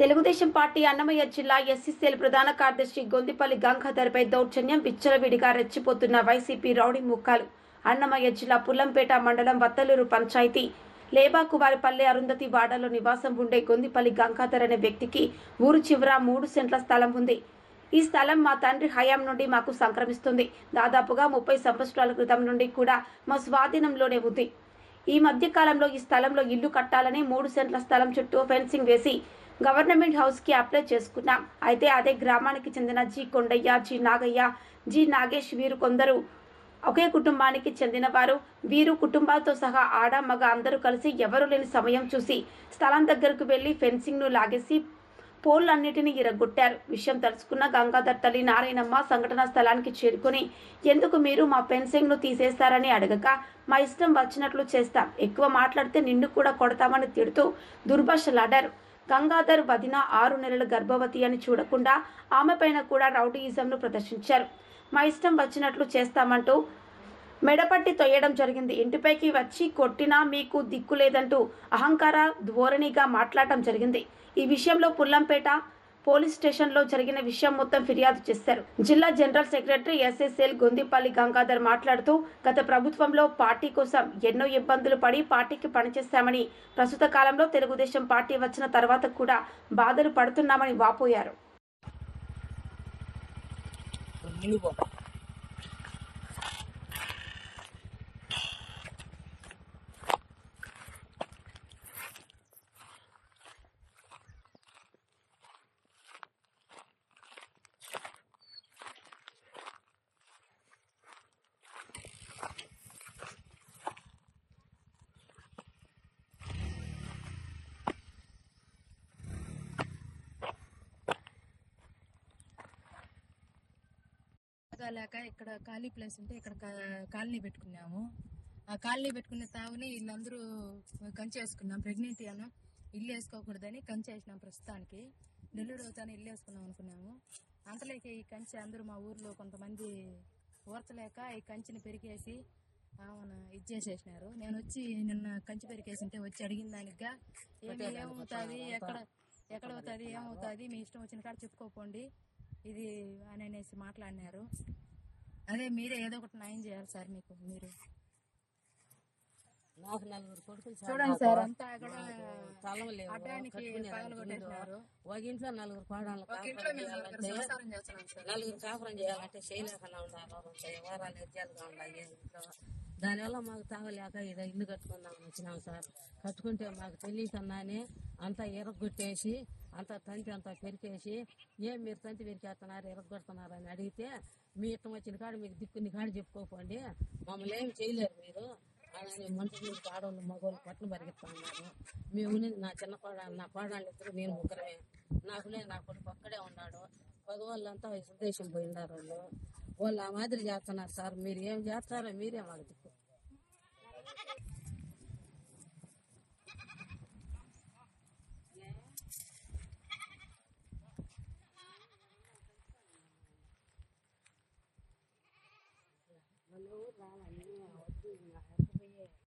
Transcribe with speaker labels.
Speaker 1: Telugu Desam party Annamayya జిల్లా SCCL ప్రధాన కార్యదర్శి గొందిపల్లి గంగాధర్పై దౌర్జన్యం విచ్చలవిడిగా రెచ్చిపోతున్న వైసీపీ రౌడీ ముఖాలు అన్నమయ్య జిల్లా పుల్లంపేట మండలం వత్తలూరు పంచాయతీ. లేబాకువారిపల్లె అరుంధతి వాడలో నివాసం ఉండే గొందిపల్లి గంగాధర్ అనే వ్యక్తికి ఊరు చివర మూడు సెంట్ల స్థలం ఉంది. ఈ స్థలం మా తండ్రి హయాం నుండి మాకు సంక్రమిస్తుంది. దాదాపుగా ముప్పై సంవత్సరాల క్రితం నుండి కూడా మా స్వాధీనంలోనే ఉంది. ఈ మధ్య కాలంలో ఈ స్థలంలో ఇల్లు కట్టాలని మూడు సెంట్ల స్థలం చుట్టూ ఫెన్సింగ్ వేసి గవర్నమెంట్ హౌస్కి అప్లై చేసుకున్నాం. అయితే అదే గ్రామానికి చెందిన G Kondaiah G Nagaiah G Nagesh వీరు కొందరు ఒకే కుటుంబానికి చెందినవారు. వీరు కుటుంబాలతో సహా ఆడ మగ అందరూ కలిసి ఎవరు లేని సమయం చూసి స్థలం దగ్గరకు వెళ్ళి ఫెన్సింగ్ను లాగేసి పోల్లన్నిటినీ ఇరగొట్టారు. విషయం తెలుసుకున్న గంగాధర్ తల్లి నారాయణమ్మ సంఘటనా స్థలానికి చేరుకుని ఎందుకు మీరు మా ఫెన్సింగ్ను తీసేస్తారని అడగక మా ఇష్టం వచ్చినట్లు చేస్తాం. ఎక్కువ మాట్లాడితే నిన్ను కూడా కొడతామని తిడుతూ దుర్భాషలాడారు. గంగాధర్ వదిన ఆరు నెలల గర్భవతి అని చూడకుండా ఆమె పైన కూడా రౌడీయిజంను ప్రదర్శించారు. మా ఇష్టం వచ్చినట్లు చేస్తామంటూ మెడపట్టి తొయ్యడం జరిగింది. ఇంటిపైకి వచ్చి కొట్టినా మీకు దిక్కు లేదంటూ అహంకార ధోరణిగా మాట్లాడటం జరిగింది. ఈ విషయంలో పుల్లంపేట పోలీస్ స్టేషన్లో జరిగిన విషయం మొత్తం ఫిర్యాదు చేశారు. జిల్లా general secretary SSL Gondipalli Gangadhar మాట్లాడుతూ గత ప్రభుత్వంలో పార్టీ కోసం ఎన్నో ఇబ్బందులు పడి పార్టీకి పనిచేశామని ప్రస్తుత కాలంలో తెలుగుదేశం పార్టీ వచ్చిన తర్వాత కూడా బాధలు పడుతున్నామని వాపోయారు.
Speaker 2: లేక ఇక్కడ ఖాళీ ప్లేస్ ఉంటే ఇక్కడ కాలనీ పెట్టుకున్నాము. ఆ కాలనీ పెట్టుకునే తావుని వీళ్ళందరూ కంచె వేసుకున్నాం ప్రెగ్నెంట్ అను ఇల్లు వేసుకోకూడదని కంచె వేసినాం ప్రస్తుతానికి. నెల్లూరు అవుతాను ఇల్లు వేసుకున్నాం అనుకున్నాము. అంతలేక ఈ కంచె అందరూ మా ఊర్లో కొంతమంది ఊర్చలేక ఈ కంచెని పెరికేసి ఆమెను ఇది చేసేసినారు. నేను వచ్చి నిన్న కంచె పెరికేసింటే వచ్చి అడిగిన దానిగా ఏమి ఏమవుతుంది? ఎక్కడ ఎక్కడ అవుతుంది? ఏమవుతుంది? మీ ఇష్టం వచ్చిన కాడ చెప్పుకోపోండి. ఇది అని అనేసి మాట్లాడినారు. అదే మీరే ఏదో ఒకటి న్యాయం చేయాలి సార్ మీకు మీరు.
Speaker 3: నాకు నలుగురు కొడుకులు సార్.
Speaker 2: చూడండి సార్. అంతా అక్కడ అడ్డానికి
Speaker 3: కట్టుకునే
Speaker 2: పగలు
Speaker 3: దానికి
Speaker 2: కొట్టేసినారు.
Speaker 3: ఇల్లు. ఒక ఇంట్లో నలుగురు
Speaker 2: మేము నలుగురు
Speaker 3: కాపురం చేయాలంటే చేయలేకుండా ఉండాలి వారాలు ఎజ్జాలుగా ఉండాలి ఇంట్లో దానివల్ల మాకు తాగలేక ఇదే ఇల్లు కట్టుకుందామని వచ్చినాం సార్. కట్టుకుంటే మాకు తెలియకన్నానే అంతా ఎరగొట్టేసి అంతా తంతి అంతా పెరికేసి ఏం మీరు తంతి పెరికేస్తున్నారు ఎరగొడుతున్నారు అని అడిగితే మీ ఇష్టం వచ్చిన కాడ మీకు దిక్కుని కాడ చెప్పుకోకండి. మమ్మల్ని ఏం చేయలేరు మీరు. అలానే మనుషులు మీకు ఆడవాళ్ళు మగవాళ్ళు పట్టును పరిగెత్తా ఉన్నారు మేము నా చిన్న కోడాలు నా కోడాళ్ళు ఇద్దరు నేను ముగ్గురమే. నాకునే నా కొడుకు ఒక్కడే ఉన్నాడు. పదవాళ్ళంతా దేశం పోయినారు వాళ్ళు. వాళ్ళు ఆ మాదిరి చేస్తున్నారు సార్. మీరు ఏం చేస్తారో మీరే మాకు దిక్కు nó lúa ra là những hồi tương là